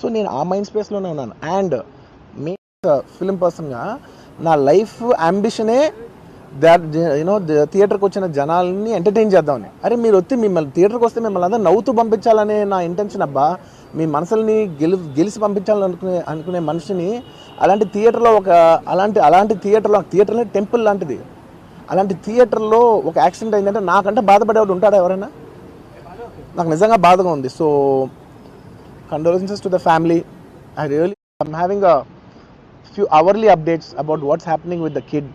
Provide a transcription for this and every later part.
so నేను ఆ mind స్పేస్లోనే ఉన్నాను. అండ్ మీ ఫిలిం పర్సన్గా నా లైఫ్ అంబిషనే దాట్ యూనో థియేటర్కి వచ్చిన జనాల్ని ఎంటర్టైన్ చేద్దామని. అరే మీరు వచ్చి మిమ్మల్ని థియేటర్కి వస్తే మిమ్మల్ని అందరూ నవ్వుతూ పంపించాలనే నా ఇంటెన్షన్ అబ్బా. మీ మనసుల్ని గెలి గెలిచి పంపించాలని అనుకునే అనుకునే మనిషిని అలాంటి థియేటర్లో ఒక అలాంటి అలాంటి థియేటర్లో థియేటర్లో టెంపుల్ లాంటిది. అలాంటి థియేటర్లో ఒక యాక్సిడెంట్ అయిందంటే నాకంటే బాధపడేవాడు ఉంటాడా ఎవరైనా? నాకు నిజంగా బాధగా ఉంది. So condolences to the family I really I'm having a few hourly updates about what's happening with the kid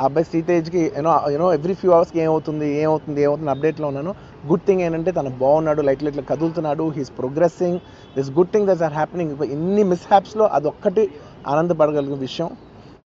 ఆ అబ్బాయి సీతేజ్కి you know you know every few అవర్స్కి ఏమవుతుంది ఏమవుతుంది ఏమవుతుంది అప్డేట్లో ఉన్నాను. గుడ్ థింగ్ ఏంటంటే తను బాగున్నాడు లైట్ లైట్లో కదులుతున్నాడు he's progressing this good thing thus are happening ఇన్ని మిస్ హ్యాప్స్లో అదొక్కటి ఆనందపడగలిగిన విషయం.